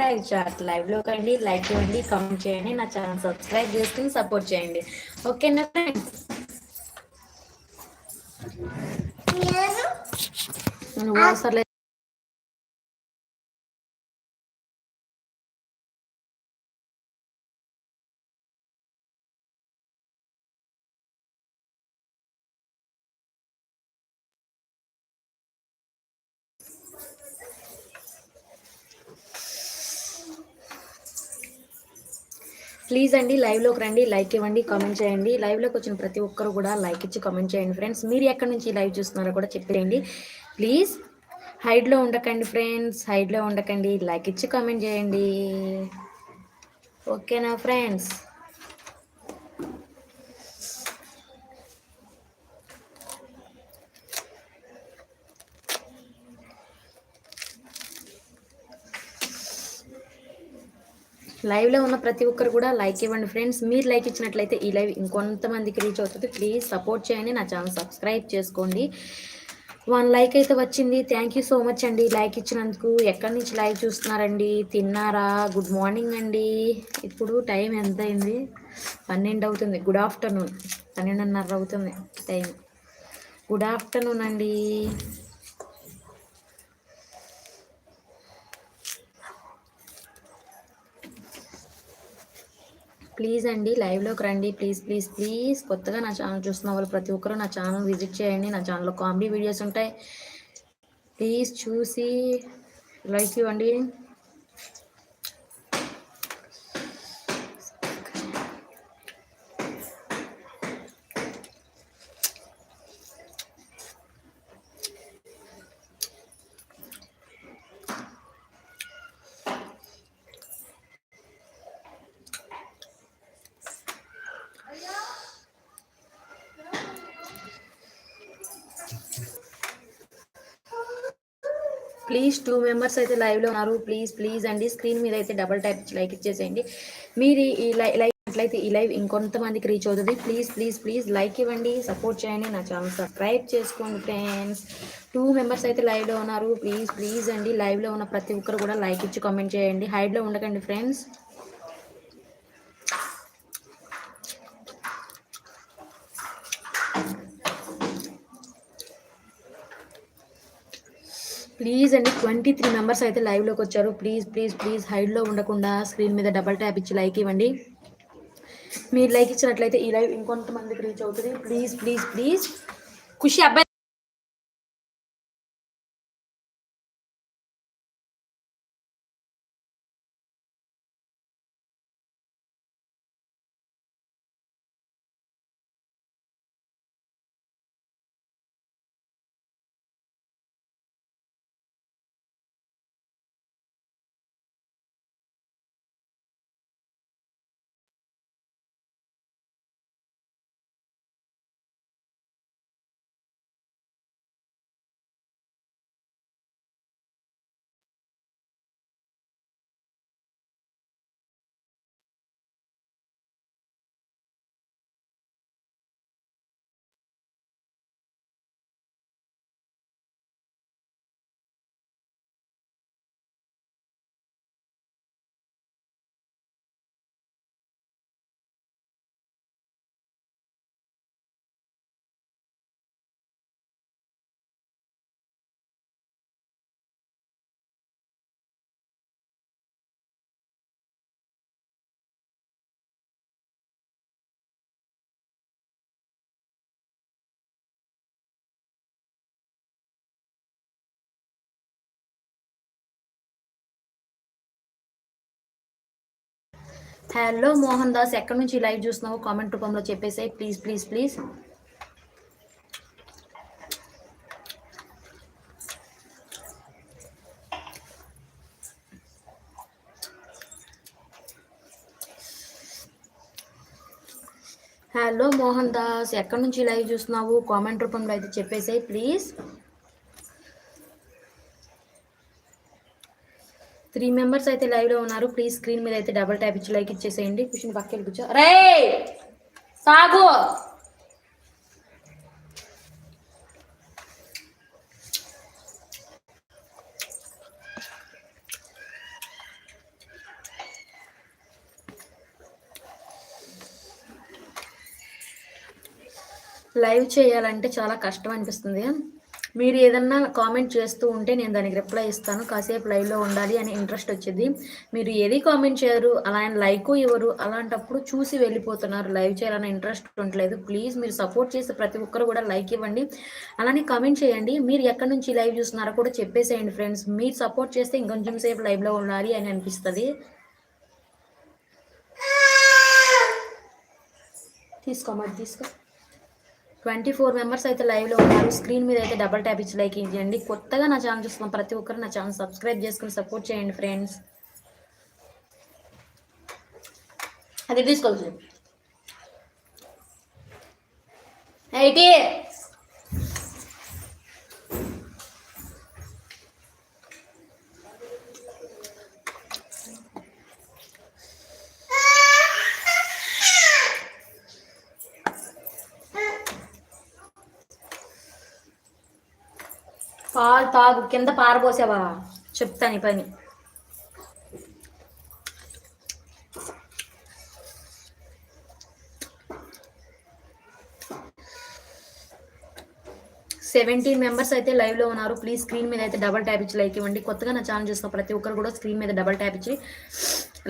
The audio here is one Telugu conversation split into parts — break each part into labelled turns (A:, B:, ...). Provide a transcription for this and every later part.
A: లైవ్ చాట్ లైవ్లో కండి లైక్ ఇవ్వండి కామెంట్ చేయండి నా ఛానల్ సబ్స్క్రైబ్ చేసుకుని సపోర్ట్ చేయండి. ఓకేనా ఫ్రెండ్స్? నువ్వు అవసరం ప్లీజ్ అండి లైవ్లోకి రండి లైక్ ఇవ్వండి కామెంట్ చేయండి. లైవ్లోకి వచ్చిన ప్రతి ఒక్కరు కూడా లైక్ ఇచ్చి కామెంట్ చేయండి ఫ్రెండ్స్. మీరు ఎక్కడి నుంచి లైవ్ చూస్తున్నారో కూడా చెప్పేయండి. ప్లీజ్ హైడ్లో ఉండకండి ఫ్రెండ్స్ హైడ్లో ఉండకండి. లైక్ ఇచ్చి కామెంట్ చేయండి. ఓకేనా ఫ్రెండ్స్? లైవ్లో ఉన్న ప్రతి ఒక్కరు కూడా లైక్ ఇవ్వండి ఫ్రెండ్స్ మీరు లైక్ ఇచ్చినట్లయితే ఈ లైవ్ ఇంకొంతమందికి రీచ్ అవుతుంది. ప్లీజ్ సపోర్ట్ చేయండి. నా ఛానల్ సబ్స్క్రైబ్ చేసుకోండి. వన్ లైక్ అయితే వచ్చింది. థ్యాంక్ యూ సో మచ్ అండి. లైక్ ఇచ్చినందుకు ఎక్కడి నుంచి లైవ్ చూస్తున్నారండి? తిన్నారా? గుడ్ మార్నింగ్ అండి. ఇప్పుడు టైం ఎంత అయింది? పన్నెండు అవుతుంది. గుడ్ ఆఫ్టర్నూన్ పన్నెండున్నర అవుతుంది. టైం గుడ్ ఆఫ్టర్నూన్ అండి. ప్లీజ్ అండి లైవ్లోకి రండి. Please please please. కొత్తగా నా ఛానల్ చూస్తున్న వాళ్ళు ప్రతి ఒక్కరూ నా ఛానల్ విజిట్ చేయండి. నా ఛానల్లో కామెడీ వీడియోస్ ఉంటాయి. ప్లీజ్ చూసి లైక్ ఇవ్వండి. ప్లీజ్ టూ మెంబర్స్ అయితే లైవ్లో ఉన్నారు. ప్లీజ్ ప్లీజ్ అండి. స్క్రీన్ మీద అయితే డబల్ ట్యాప్ ఇచ్చి లైక్ ఇచ్చేసేయండి. మీరు ఈ లైవ్ అట్లయితే ఈ లైవ్ ఇంకొంతమందికి రీచ్ అవుతుంది. ప్లీజ్ ప్లీజ్ ప్లీజ్ లైక్ ఇవ్వండి. సపోర్ట్ చేయండి. నా ఛానల్ సబ్స్క్రైబ్ చేసుకోండి ఫ్రెండ్స్. టూ మెంబర్స్ అయితే లైవ్లో ఉన్నారు. ప్లీజ్ ప్లీజ్ అండి. లైవ్లో ఉన్న ప్రతి ఒక్కరు కూడా లైక్ ఇచ్చి కామెంట్ చేయండి. హైడ్లో ఉండకండి ఫ్రెండ్స్. ప్లీజ్ అండి ట్వంటీ త్రీ మెంబర్స్ అయితే లైవ్లోకి వచ్చారు. ప్లీజ్ ప్లీజ్ ప్లీజ్ హైడ్లో ఉండకుండా స్క్రీన్ మీద డబల్ ట్యాప్ ఇచ్చి లైక్ ఇవ్వండి. మీరు లైక్ ఇచ్చినట్లయితే ఈ లైవ్ ఇంకొంతమందికి రీచ్ అవుతుంది. Please please please. ఖుషి అబ్బాయి హలో మోహన్ దాస్ ఎక్కడి నుంచి లైవ్ చూస్తున్నావు? కామెంట్ రూపంలో చెప్పేసాయి. Please please please hello Mohan Das ఎక్కడి నుంచి లైవ్ చూస్తున్నావు? కామెంట్ రూపంలో అయితే చెప్పేసాయి ప్లీజ్ త్రీ మెంబర్స్ అయితే లైవ్లో ఉన్నారు. ప్లీజ్ స్క్రీన్ మీద అయితే డబల్ టైప్ ఇచ్చి లైక్ ఇచ్చేసేయండి. క్వశ్చన్ పక్కకి కూర్చో. రే! సాగు! లైవ్ చేయాలంటే చాలా కష్టం అనిపిస్తుంది. మీరు ఏదన్నా కామెంట్ చేస్తూ ఉంటే నేను దానికి రిప్లై ఇస్తాను. కాసేపు లైవ్లో ఉండాలి అని ఇంట్రెస్ట్ వచ్చింది. మీరు ఏది కామెంట్ చేయరు అలా లైక్ ఇవ్వరు. అలాంటప్పుడు చూసి వెళ్ళిపోతున్నారు. లైవ్ చేయాలని ఇంట్రెస్ట్ ఉండలేదు. ప్లీజ్ మీరు సపోర్ట్ చేసే ప్రతి ఒక్కరు కూడా లైక్ ఇవ్వండి. అలానే కామెంట్ చేయండి. మీరు ఎక్కడి నుంచి లైవ్ చూస్తున్నారో కూడా చెప్పేసేయండి ఫ్రెండ్స్ మీరు సపోర్ట్ చేస్తే ఇంకొంచెం సేపు లైవ్లో ఉండాలి అని అనిపిస్తుంది. తీసుకో మరి తీసుకో. ట్వంటీ ఫోర్ మెంబర్స్ అయితే లైవ్లో ఉన్నారు. స్క్రీన్ మీద అయితే డబల్ ట్యాప్ ఇచ్చి లైక్ ఇవ్వండి కొత్తగా నా ఛానల్ చూస్తున్నాం ప్రతి ఒక్కరు నా ఛానల్ సబ్స్క్రైబ్ చేసుకుని సపోర్ట్ చేయండి ఫ్రెండ్స్. అది తీసుకోవచ్చు ఎయిటీ కింద పారబోసావా? చెప్తాను ఈ పని. సెవెంటీన్ మెంబర్స్ అయితే లైవ్లో ఉన్నారు. ప్లీజ్ స్క్రీన్ మీద అయితే డబల్ ట్యాప్ ఇచ్చి లైక్ ఇవ్వండి. కొత్తగా నా ఛానల్ చూస్తున్న ప్రతి ఒక్కరు కూడా స్క్రీన్ మీద డబల్ ట్యాప్ ఇచ్చి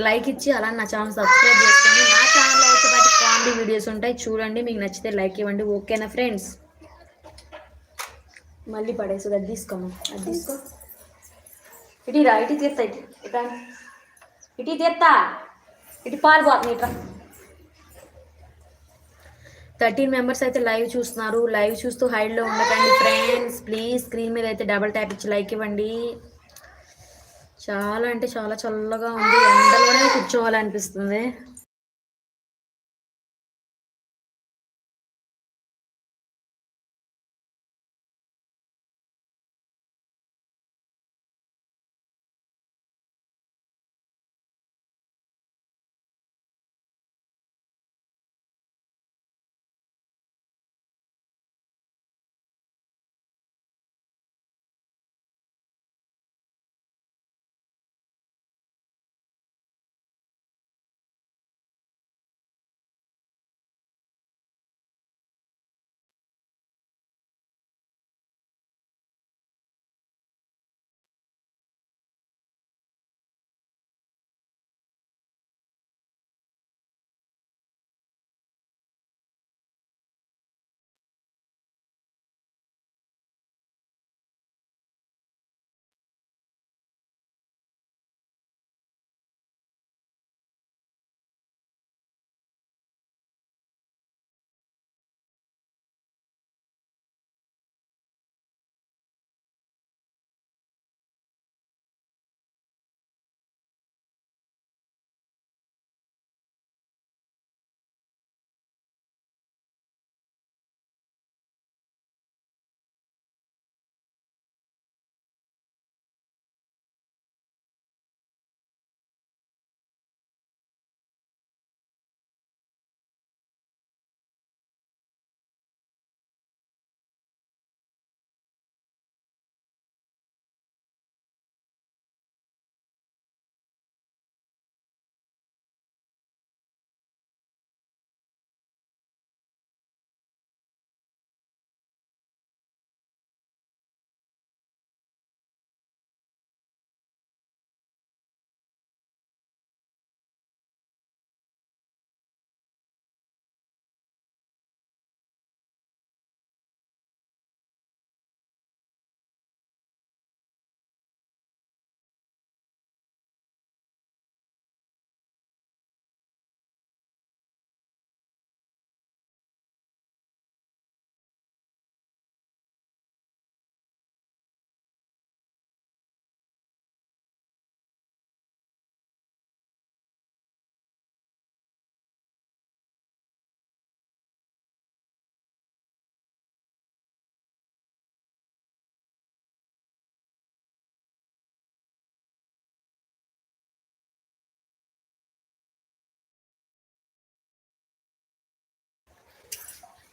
A: లైక్ ఇచ్చి అలా నా ఛానల్ సబ్స్క్రైబ్ చేసుకోండి. నా ఛానల్లో వచ్చేపాటి కామెడీ వీడియోస్ ఉంటాయి. చూడండి మీకు నచ్చితే లైక్ ఇవ్వండి. ఓకేనా ఫ్రెండ్స్ మళ్ళీ పడేసి అది తీసుకోమా అది తీసుకో. ఇటు రా ఇటు తీస్తా ఇటు ఇట ఇటు తీస్తా. ఇటు పారిపోతుంది ఇట్రా థర్టీన్ మెంబర్స్ అయితే లైవ్ చూస్తున్నారు. లైవ్ చూస్తూ హైడ్లో ఉండకండి ఫ్రెండ్స్. ప్లీజ్ స్క్రీన్ మీద అయితే డబల్ ట్యాప్ ఇచ్చి లైక్ ఇవ్వండి. చాలా అంటే చాలా చల్లగా ఉంది. ఎండలోనే కూర్చోవాలనిపిస్తుంది.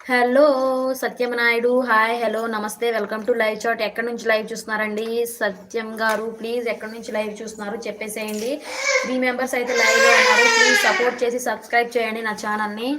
A: హలో సత్యమనాయుడు హాయ్ హలో నమస్తే వెల్కమ్ టు లైవ్ చాట్. ఎక్కడి నుంచి లైవ్ చూస్తున్నారండి? సత్యం గారు ప్లీజ్ ఎక్కడి నుంచి లైవ్ చూస్తున్నారు? చెప్పేసేయండి. త్రీ మెంబర్స్ అయితే లైవ్లో ఉన్నారు. ప్లీజ్ సపోర్ట్ చేసి సబ్స్క్రైబ్ చేయండి నా ఛానల్ని.